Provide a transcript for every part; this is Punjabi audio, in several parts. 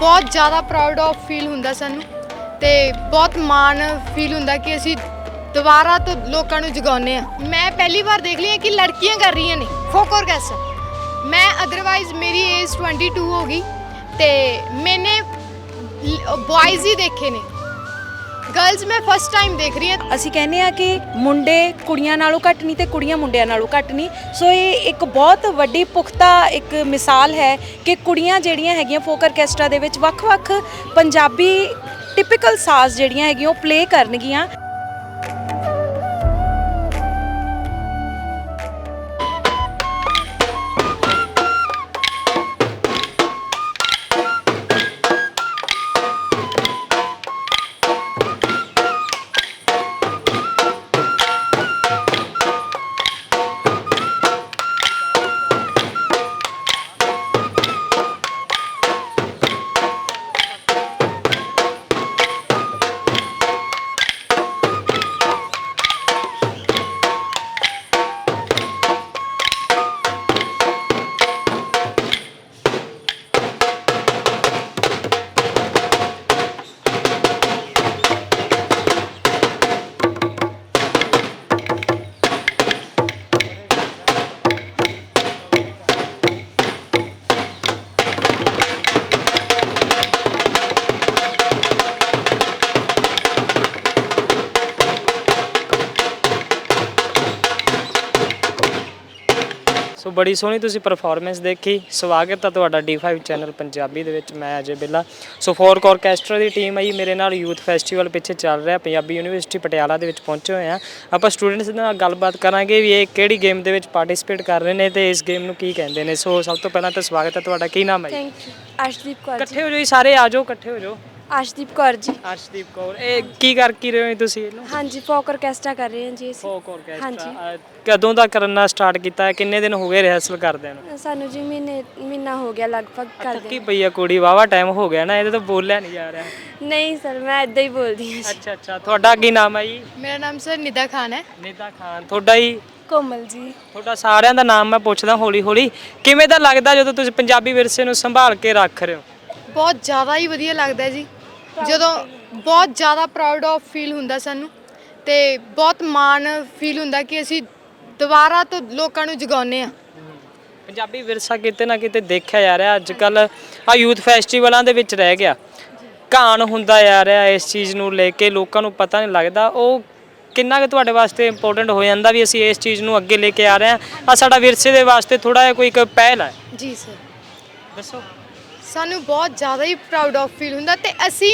ਬਹੁਤ ਜ਼ਿਆਦਾ ਪ੍ਰਾਊਡ ਆਫ ਫੀਲ ਹੁੰਦਾ ਸਾਨੂੰ ਤੇ ਬਹੁਤ ਮਾਣ ਫੀਲ ਹੁੰਦਾ ਕਿ ਅਸੀਂ ਦੁਬਾਰਾ ਤੋਂ ਲੋਕਾਂ ਨੂੰ ਜਗਾਉਂਦੇ ਆ ਮੈਂ ਪਹਿਲੀ ਵਾਰ ਦੇਖ ਲਈ ਹੈ ਕਿ ਲੜਕੀਆਂ ਕਰ ਰਹੀਆਂ ਨੇ। ਫੋਕ ਆਰਕੈਸਟਰਾ ਮੈਂ ਅਦਰਵਾਈਜ਼ ਮੇਰੀ ਏਜ 22 ਹੋ ਗਈ ਤੇ ਮੈਨੇ ਬॉयਜ਼ ਹੀ ਦੇਖੇ ਨੇ। ਗਰਲਸ ਮੈਂ ਫਸਟ ਟਾਈਮ ਦੇਖ ਰਹੀ ਹਾਂ। ਅਸੀਂ ਕਹਿੰਦੇ ਆ ਕਿ ਮੁੰਡੇ ਕੁੜੀਆਂ ਨਾਲੋਂ ਘੱਟ ਨਹੀਂ ਤੇ ਕੁੜੀਆਂ ਮੁੰਡਿਆਂ ਨਾਲੋਂ ਘੱਟ ਨਹੀਂ। ਸੋ ਇਹ ਇੱਕ ਬਹੁਤ ਵੱਡੀ ਪੁਖਤਾ ਇੱਕ ਮਿਸਾਲ ਹੈ ਕਿ ਕੁੜੀਆਂ ਜਿਹੜੀਆਂ ਹੈਗੀਆਂ ਫੋਕ ਆਰਕੈਸਟਰਾ ਦੇ ਵਿੱਚ ਵੱਖ-ਵੱਖ ਪੰਜਾਬੀ ਟਿਪੀਕਲ ਸਾਜ਼ ਜਿਹੜੀਆਂ ਹੈਗੀਆਂ ਉਹ ਪਲੇ ਕਰਨਗੀਆਂ। ਬੜੀ ਸੋਹਣੀ ਤੁਸੀਂ ਪਰਫਾਰਮੈਂਸ ਦੇਖੀ। ਸਵਾਗਤ ਹੈ ਤੁਹਾਡਾ D5 ਚੈਨਲ ਪੰਜਾਬੀ ਦੇ ਵਿੱਚ ਮੈਂ ਅਜੇ ਬਿੱਲਾ। ਸੋ ਫੋਰਕ ਆਰਕੈਸਟਰਾ ਦੀ ਟੀਮ ਆਈ ਮੇਰੇ ਨਾਲ ਯੂਥ ਫੈਸਟੀਵਲ ਪਿੱਛੇ ਚੱਲ ਰਿਹਾ ਪੰਜਾਬੀ ਯੂਨੀਵਰਸਿਟੀ ਪਟਿਆਲਾ ਦੇ ਵਿੱਚ ਪਹੁੰਚੇ ਹੋਏ ਆ। ਆਪਾਂ ਸਟੂਡੈਂਟਸ ਨਾਲ ਗੱਲਬਾਤ ਕਰਾਂਗੇ ਵੀ ਇਹ ਕਿਹੜੀ ਗੇਮ ਦੇ ਵਿੱਚ ਪਾਰਟਿਸਿਪੇਟ ਕਰ ਰਹੇ ਨੇ ਤੇ ਇਸ ਗੇਮ ਨੂੰ ਕੀ ਕਹਿੰਦੇ ਨੇ। ਸੋ ਸਭ ਤੋਂ ਪਹਿਲਾਂ ਤਾਂ ਸਵਾਗਤ ਹੈ ਤੁਹਾਡਾ। ਕੀ ਨਾਮ ਹੈ ਜੀ? Thank you Arshdeep Kaur ji. ਇਕੱਠੇ ਹੋ ਜਾਓ ਜੀ ਸਾਰੇ ਆ ਜਾਓ ਇਕੱਠੇ ਹੋ ਜਾਓ। ਅਰਸ਼ਦੀਪ ਕੌਰ ਜੀ। ਅਰਸ਼ਦੀਪ ਕੌਰ ਇਹ ਕੀ ਕਰ ਕੀ ਰਹੇ ਹੋ ਤੁਸੀਂ ਇਹਨੂੰ? ਹਾਂਜੀ ਫੋਕ ਆਰਕੈਸਟਰਾ ਕਰ ਰਹੇ ਹਾਂ ਜੀ ਅਸੀਂ। ਫੋਕ ਆਰਕੈਸਟਰਾ ਹਾਂਜੀ। ਕਦੋਂ ਦਾ ਕਰਨਾ ਸਟਾਰਟ ਕੀਤਾ ਹੈ? ਕਿੰਨੇ ਦਿਨ ਹੋ ਗਏ ਰਿਹਰਸਲ ਕਰਦਿਆਂ ਨੂੰ? ਸਾਨੂੰ ਜੀ ਮਹੀਨੇ ਮਹੀਨਾ ਹੋ ਗਿਆ ਲਗਭਗ ਕਰਦੇ ਥੱਕੀ ਪਈ ਆ ਕੁੜੀ ਵਾਵਾ ਟਾਈਮ ਹੋ ਗਿਆ ਨਾ ਇਹਦੇ ਤੋਂ ਬੋਲਿਆ ਨਹੀਂ ਜਾ ਰਿਹਾ। ਨਹੀਂ ਸਰ ਮੈਂ ਇਦਾਂ ਹੀ ਬੋਲਦੀ ਹਾਂ ਜੀ। ਅੱਛਾ ਅੱਛਾ ਤੁਹਾਡਾ ਕੀ ਨਾਮ ਹੈ ਜੀ? ਮੇਰਾ ਨਾਮ ਸਰ ਨਿਦਾ ਖਾਨ ਹੈ। ਨੀਤਾ ਖਾਨ ਤੁਹਾਡਾ ਹੀ? ਕੋਮਲ ਜੀ। ਤੁਹਾਡਾ ਸਾਰਿਆਂ ਦਾ ਨਾਮ ਮੈਂ ਪੁੱਛਦਾ ਹੌਲੀ ਹੌਲੀ ਕਿਵੇਂ ਦਾ ਲੱਗਦਾ ਜਦੋਂ ਤੁਸੀਂ ਪੰਜਾਬੀ ਵਿਰਸੇ ਨੂੰ ਸੰਭਾਲ ਕੇ ਰੱਖ ਰਹੇ ਹੋ? ਬਹੁਤ ਜ਼ਿਆਦਾ ਹੀ ਵਧੀਆ ਲੱਗਦਾ ਹੈ ਜੀ। ਜਦੋਂ ਬਹੁਤ ਜ਼ਿਆਦਾ ਪ੍ਰਾਊਡ ਆਫ ਫੀਲ ਹੁੰਦਾ ਸਾਨੂੰ ਤੇ ਬਹੁਤ ਮਾਣ ਫੀਲ ਹੁੰਦਾ ਕਿ ਅਸੀਂ ਦੁਬਾਰਾ ਤੋਂ ਲੋਕਾਂ ਨੂੰ ਜਗਾਉਂਦੇ ਆ ਪੰਜਾਬੀ ਵਿਰਸਾ ਕਿਤੇ ਨਾ ਕਿਤੇ ਦੇਖਿਆ ਜਾ ਰਿਹਾ ਅੱਜ ਕੱਲ ਆ ਯੂਥ ਫੈਸਟੀਵਲਾਂ ਦੇ ਵਿੱਚ ਰਹਿ ਗਿਆ। ਘਾਣ ਹੁੰਦਾ ਜਾ ਰਿਹਾ ਇਸ ਚੀਜ਼ ਨੂੰ ਲੈ ਕੇ ਲੋਕਾਂ ਨੂੰ ਪਤਾ ਨਹੀਂ ਲੱਗਦਾ। ਉਹ ਕਿੰਨਾ ਕੁ ਤੁਹਾਡੇ ਵਾਸਤੇ ਇੰਪੋਰਟੈਂਟ ਹੋ ਜਾਂਦਾ ਵੀ ਅਸੀਂ ਇਸ ਚੀਜ਼ ਨੂੰ ਅੱਗੇ ਲੈ ਕੇ ਆ ਰਹੇ ਹਾਂ। ਆ ਸਾਡਾ ਵਿਰਸੇ ਦੇ ਵਾਸਤੇ ਥੋੜਾ ਜਿਹਾ ਕੋਈ ਇੱਕ ਪਹਿਲ ਹੈ। ਜੀ ਸਰ ਦੱਸੋ। ਸਾਨੂੰ ਬਹੁਤ ਜ਼ਿਆਦਾ ਹੀ ਪ੍ਰਾਊਡ ਆਫ ਫੀਲ ਹੁੰਦਾ ਤੇ ਅਸੀਂ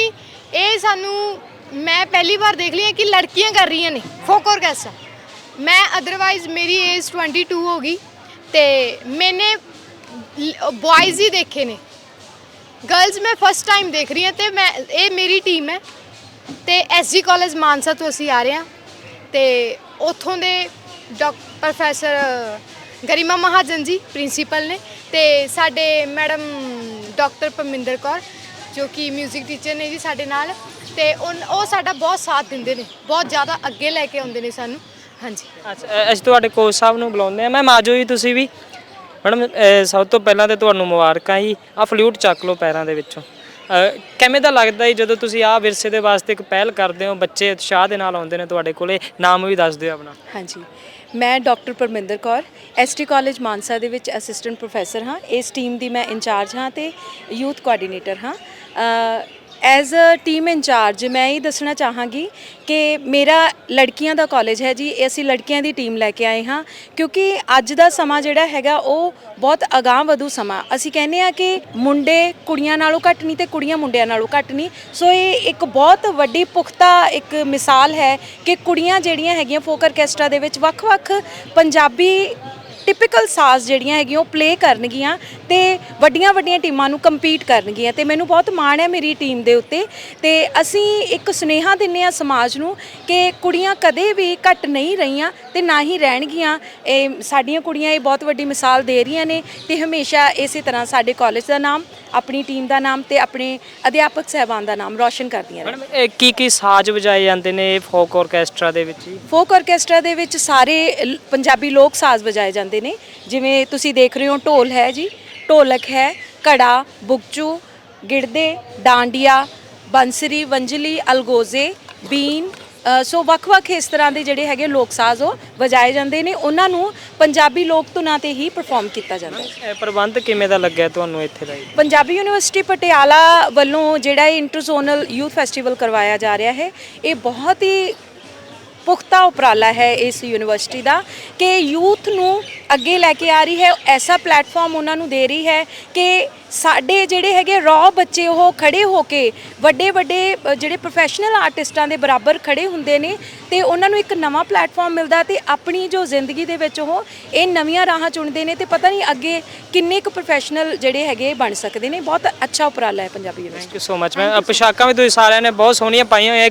ਇਹ ਸਾਨੂੰ, ਮੈਂ ਪਹਿਲੀ ਵਾਰ ਦੇਖ ਲਈ ਹੈ ਕਿ ਲੜਕੀਆਂ ਕਰ ਰਹੀਆਂ ਨੇ ਫੋਕ ਆਰਕੈਸਟਰਾ ਮੈਂ ਅਦਰਵਾਈਜ਼ ਮੇਰੀ ਏਜ 22 ਹੋ ਗਈ ਤੇ ਮੈਨੇ ਬॉयਜ਼ ਹੀ ਦੇਖੇ ਨੇ। ਗਰਲਸ ਮੈਂ ਫਸਟ ਟਾਈਮ ਦੇਖ ਰਹੀ ਹਾਂ ਤੇ ਮੈਂ, ਇਹ ਮੇਰੀ ਟੀਮ ਹੈ। ਤੇ ਐਸਜੀ ਕਾਲਜ ਮਾਨਸਾ ਤੋਂ ਅਸੀਂ ਆ ਰਹੇ ਹਾਂ ਤੇ ਉਥੋਂ ਦੇ ਡਾਕਟਰ ਪ੍ਰੋਫੈਸਰ ਗਰਿਮਾ ਮਹਾਜਨ ਜੀ ਪ੍ਰਿੰਸੀਪਲ ਨੇ ਤੇ ਸਾਡੇ ਮੈਡਮ ਡਾਕਟਰ ਪਰਮਿੰਦਰ ਕੌਰ, ਜੋ ਕਿ 뮤직 ਟੀਚਰ ਨੇ ਜੀ ਸਾਡੇ ਨਾਲ ਤੇ ਉਨ- ਉਹ ਸਾਡਾ ਬਹੁਤ ਸਾਥ ਦਿੰਦੇ ਨੇ, ਬਹੁਤ ਜ਼ਿਆਦਾ ਅੱਗੇ ਲੈ ਕੇ ਆਉਂਦੇ ਨੇ ਸਾਨੂੰ। ਹਾਂਜੀ। ਅੱਛਾ, ਅ- ਅਸੀਂ ਤੁਹਾਡੇ ਕੋਚ ਸਾਹਿਬ ਨੂੰ ਬੁਲਾਉਂਦੇ ਆ ਮੈਮ, ਆਜੋ ਜੀ ਤੁਸੀਂ ਵੀ। ਮੈਡਮ ਸਭ ਤੋਂ ਪਹਿਲਾਂ ਤੇ ਤੁਹਾਨੂੰ ਮੁਬਾਰਕਾਂ ਜੀ। ਆ ਫਲੂਟ ਚੱਕ ਲਓ ਪੈਰਾਂ ਦੇ ਵਿੱਚੋਂ। ਕਿਵੇਂ ਦਾ ਲੱਗਦਾ ਜੀ ਜਦੋਂ ਤੁਸੀਂ ਆਹ ਵਿਰਸੇ ਦੇ ਵਾਸਤੇ ਇੱਕ ਪਹਿਲ ਕਰਦੇ ਹੋ, ਬੱਚੇ ਉਤਸ਼ਾਹ ਦੇ ਨਾਲ ਆਉਂਦੇ ਨੇ ਤੁਹਾਡੇ ਕੋਲੇ, ਨਾਮ ਵੀ ਦੱਸ ਦਿਓ ਆਪਣਾ। ਹਾਂਜੀ। ਮੈਂ doctor Parminder Kaur S T college Mansa ਦੇ ਵਿੱਚ ਅਸਿਸਟੈਂਟ ਪ੍ਰੋਫੈਸਰ ਹਾਂ। ਇਸ ਟੀਮ ਦੀ ਮੈਂ ਇੰਚਾਰਜ ਹਾਂ ਤੇ ਯੂਥ ਕੋਆਰਡੀਨੇਟਰ ਹਾਂ। ਐਜ਼ ਅ ਟੀਮ ਇੰਚਾਰਜ ਮੈਂ ਇਹ ਦੱਸਣਾ ਚਾਹਾਂਗੀ ਕਿ ਮੇਰਾ ਲੜਕੀਆਂ ਦਾ ਕਾਲਜ ਹੈ ਜੀ, ਇਹ ਅਸੀਂ ਲੜਕੀਆਂ ਦੀ ਟੀਮ ਲੈ ਕੇ ਆਏ ਹਾਂ, ਕਿਉਂਕਿ ਅੱਜ ਦਾ ਸਮਾਂ ਜਿਹੜਾ ਹੈਗਾ, ਉਹ ਬਹੁਤ ਅਗਾਂਹ ਵਧੂ ਸਮਾਂ। ਅਸੀਂ ਕਹਿੰਦੇ ਆ ਕਿ ਮੁੰਡੇ ਕੁੜੀਆਂ ਨਾਲੋਂ ਘੱਟ ਨਹੀਂ ਤੇ ਕੁੜੀਆਂ ਮੁੰਡਿਆਂ ਨਾਲੋਂ ਘੱਟ ਨਹੀਂ। ਸੋ ਇਹ ਇੱਕ ਬਹੁਤ ਵੱਡੀ ਪੁਖਤਾ ਇੱਕ ਮਿਸਾਲ ਹੈ ਕਿ ਕੁੜੀਆਂ ਜਿਹੜੀਆਂ ਹੈਗੀਆਂ ਫੋਕ ਆਰਕੈਸਟਰਾ ਦੇ ਵਿੱਚ ਵੱਖ-ਵੱਖ ਪੰਜਾਬੀ ਟਿਪੀਕਲ ਸਾਜ਼ ਜਿਹੜੀਆਂ ਹੈਗੀਆਂ ਉਹ ਪਲੇ ਕਰਨਗੀਆਂ ਤੇ ਵੱਡੀਆਂ ਵੱਡੀਆਂ ਟੀਮਾਂ ਨੂੰ ਕੰਪੀਟ ਕਰਨਗੀਆਂ ਤੇ ਮੈਨੂੰ ਬਹੁਤ ਮਾਣ ਹੈ ਮੇਰੀ ਟੀਮ ਦੇ ਉੱਤੇ ਤੇ ਅਸੀਂ ਇੱਕ ਸੁਨੇਹਾ ਦਿੰਨੇ ਆ ਸਮਾਜ ਨੂੰ ਕਿ ਕੁੜੀਆਂ ਕਦੇ ਵੀ ਘੱਟ ਨਹੀਂ ਰਹੀਆਂ ਤੇ ਨਾ ਹੀ ਰਹਿਣਗੀਆਂ। ਇਹ ਸਾਡੀਆਂ ਕੁੜੀਆਂ ਇਹ ਬਹੁਤ ਵੱਡੀ ਮਿਸਾਲ ਦੇ ਰਹੀਆਂ ਨੇ ਤੇ ਹਮੇਸ਼ਾ ਇਸੇ ਤਰ੍ਹਾਂ ਸਾਡੇ ਕਾਲਜ ਦਾ ਨਾਮ ਆਪਣੀ ਟੀਮ ਦਾ ਨਾਮ ਤੇ ਆਪਣੇ ਅਧਿਆਪਕ ਸਹਿਬਾਨ ਦਾ ਨਾਮ ਰੌਸ਼ਨ ਕਰਦੀਆਂ ਮੈਡਮ ਇਹ ਕੀ ਕੀ ਸਾਜ਼ ਵਜਾਏ ਜਾਂਦੇ ਨੇ ਫੋਕ ਆਰਕੈਸਟਰਾ ਦੇ ਵਿੱਚ ਫੋਕ ਆਰਕੈਸਟਰਾ ਦੇ ਵਿੱਚ ਸਾਰੇ ਪੰਜਾਬੀ ਲੋਕ ਸਾਜ਼ ਵਜਾਏ ਜਾਂਦੇ ਨੇ। ਜਿਵੇਂ ਤੁਸੀਂ ਦੇਖ ਰਹੇ ਹੋ ਢੋਲ ਹੈ ਜੀ। ਢੋਲਕ ਹੈ ਘੜਾ ਬੁਗਚੂ ਗਿੜਦੇ ਡਾਂਡੀਆ ਬੰਸਰੀ ਵੰਜਲੀ ਅਲਗੋਜ਼ੇ ਬੀਨ ਸੋ ਵੱਖ-ਵੱਖ ਇਸ ਤਰ੍ਹਾਂ ਦੇ ਜਿਹੜੇ ਹੈਗੇ ਲੋਕ ਸਾਜ਼ ਉਹ ਵਜਾਏ ਜਾਂਦੇ ਨੇ। ਉਹਨਾਂ ਨੂੰ ਪੰਜਾਬੀ ਲੋਕ ਧੁਨਾਂ ਤੇ ਹੀ ਪਰਫਾਰਮ ਕੀਤਾ ਜਾਂਦਾ ਹੈ। ਪ੍ਰਬੰਧ ਕਿਵੇਂ ਦਾ ਲੱਗਿਆ ਤੁਹਾਨੂੰ ਇੱਥੇ ਦਾ ਪੰਜਾਬੀ ਯੂਨੀਵਰਸਿਟੀ ਪਟਿਆਲਾ ਵੱਲੋਂ ਜਿਹੜਾ ਇਹ ਇੰਟਰਜ਼ੋਨਲ ਯੂਥ ਫੈਸਟੀਵਲ ਕਰਵਾਇਆ ਜਾ ਰਿਹਾ ਹੈ ਇਹ ਬਹੁਤ ਹੀ ਪੁਖਤਾ ਉਪਰਾਲਾ ਹੈ ਇਸ ਯੂਨੀਵਰਸਿਟੀ ਦਾ ਕਿ ਯੂਥ ਨੂੰ ਅੱਗੇ ਲੈ ਕੇ ਆ ਰਹੀ ਹੈ ਐਸਾ ਪਲੇਟਫਾਰਮ ਉਹਨਾਂ ਨੂੰ ਦੇ ਰਹੀ ਹੈ ਕਿ ਸਾਡੇ ਜਿਹੜੇ ਹੈਗੇ ਰॉ ਬੱਚੇ ਉਹ ਖੜੇ ਹੋ ਕੇ ਵੱਡੇ ਵੱਡੇ ਜਿਹੜੇ ਪ੍ਰੋਫੈਸ਼ਨਲ ਆਰਟਿਸਟਾਂ ਦੇ ਬਰਾਬਰ ਖੜੇ ਹੁੰਦੇ ਨੇ ਤੇ ਉਹਨਾਂ ਨੂੰ ਇੱਕ ਨਵਾਂ ਪਲੇਟਫਾਰਮ ਮਿਲਦਾ ਤੇ ਆਪਣੀ ਜੋ ਜ਼ਿੰਦਗੀ ਦੇ ਵਿੱਚ ਉਹ ਇਹ ਨਵੀਆਂ ਰਾਹਾਂ ਚੁਣਦੇ ਨੇ ਤੇ ਪਤਾ ਨਹੀਂ ਅੱਗੇ ਕਿੰਨੇ ਕੁ ਪ੍ਰੋਫੈਸ਼ਨਲ ਜਿਹੜੇ ਹੈਗੇ ਬਣ ਸਕਦੇ ਨੇ। ਬਹੁਤ ਅੱਛਾ ਉਪਰਾਲਾ ਹੈ Punjabi university thank you so much ਮੈਂ ਪੋਸ਼ਾਕਾਂ ਵੀ ਤੁਸੀਂ ਸਾਰਿਆਂ ਨੇ ਬਹੁਤ ਸੋਹਣੀਆਂ ਪਾਈਆਂ ਹੋਈਆਂ।